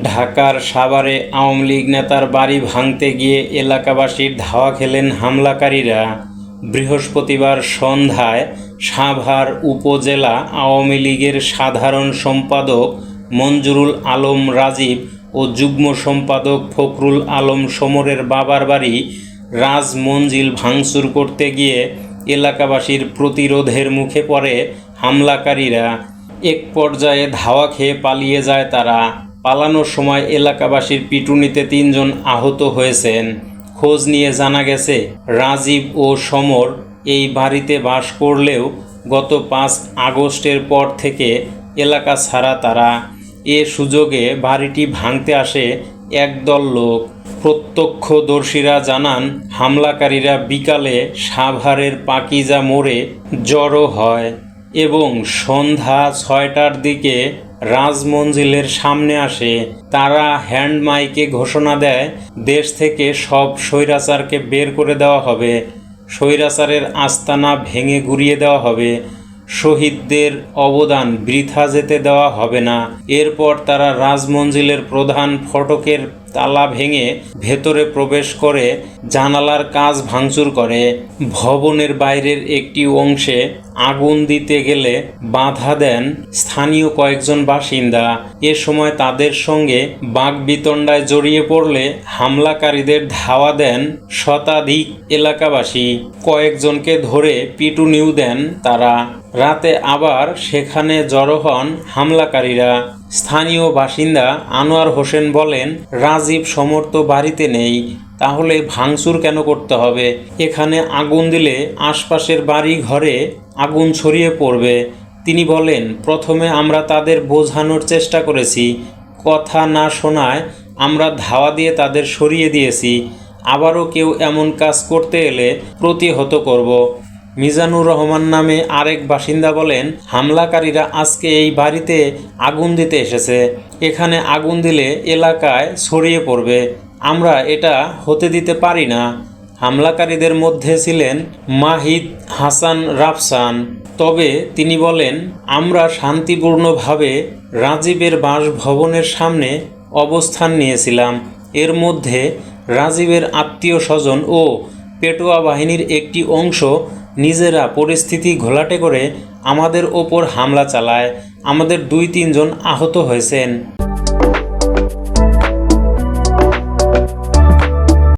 ঢাকার সাভারে আওয়ামী লীগ নেতার বাড়ি ভাঙতে গিয়ে এলাকাবাসীর ধাওয়া খেলেন হামলাকারীরা। বৃহস্পতিবার সন্ধ্যায় সাভার উপজেলা আওয়ামী লীগের সাধারণ সম্পাদক মঞ্জুরুল আলম রাজীব ও যুগ্ম সম্পাদক ফখরুল আলম সমরের বাবার বাড়ি রাজমঞ্জিল ভাঙচুর করতে গিয়ে এলাকাবাসীর প্রতিরোধের মুখে পড়ে হামলাকারীরা। এক পর্যায়ে ধাওয়া খেয়ে পালিয়ে যায় তারা। পালানোর সময় এলাকাবাসীর পিটুনিতে তিনজন আহত হয়েছেন। খোঁজ নিয়ে জানা গেছে, রাজীব ও সমর এই বাড়িতে বাস করলেও গত পাঁচ আগস্টের পর থেকে এলাকা ছাড়া তারা। এ সুযোগে বাড়িটি ভাঙতে আসে একদল লোক। প্রত্যক্ষদর্শীরা জানান, হামলাকারীরা বিকালে সাভারের পাকিজা মোড়ে জড়ো হয়। এবং সন্ধ্যা ছয়টার দিকে রাজমঞ্জিলের সামনে আসে। তারা হ্যান্ড মাইকে ঘোষণা দেয়, দেশ থেকে সব স্বৈরাচারকে বের করে দেওয়া হবে। স্বৈরাচারের আস্তানা ভেঙে গুড়িয়ে দেওয়া হবে। শহীদদের অবদান বৃথা যেতে দেওয়া হবে না। এরপর তারা রাজমঞ্জিলের প্রধান ফটকের তালা ভেঙে ভেতরে প্রবেশ করে জানালার কাজ ভাঙচুর করে। ভবনের বাইরের একটি অংশে আগুন দিতে গেলে বাধা দেন স্থানীয় কয়েকজন বাসিন্দা। এ সময় তাদের সঙ্গে বাগবিতণ্ডায় জড়িয়ে পড়লে হামলাকারীদের ধাওয়া দেন শতাধিক এলাকাবাসী। কয়েকজনকে ধরে পিটুনিও দেন তারা। রাতে আবার সেখানে জড়ো হন হামলাকারীরা। স্থানীয় বাসিন্দা আনোয়ার হোসেন বলেন, রাজীব সমর্থ বাড়িতে নেই, তাহলে ভাঙচুর কেন করতে হবে? এখানে আগুন দিলে আশপাশের বাড়ি ঘরে আগুন ছড়িয়ে পড়বে। তিনি বলেন, প্রথমে আমরা তাদের বোঝানোর চেষ্টা করেছি। কথা না শোনায় আমরা ধাওয়া দিয়ে তাদের সরিয়ে দিয়েছি। আবারও কেউ এমন কাজ করতে এলে প্রতিহত করব। মিজানুর রহমান নামে আরেক বাসিন্দা বলেন, হামলাকারীরা আজকে এই বাড়িতে আগুন দিতে এসেছে। এখানে আগুন দিলে এলাকায় ছড়িয়ে পড়বে। আমরা এটা হতে দিতে পারি না। হামলাকারীদের মধ্যে ছিলেন মাহিদ হাসান রাফসান। তবে তিনি বলেন, আমরা শান্তিপূর্ণভাবে রাজীবের বাসভবনের সামনে অবস্থান নিয়েছিলাম। এর মধ্যে রাজীবের আত্মীয় স্বজন ও পেটোয়া বাহিনীর একটি অংশ নিজেরা পরিস্থিতি ঘোলাটে করে আমাদের ওপর হামলা চালায়। আমাদের দুই তিনজন আহত হয়েছেন।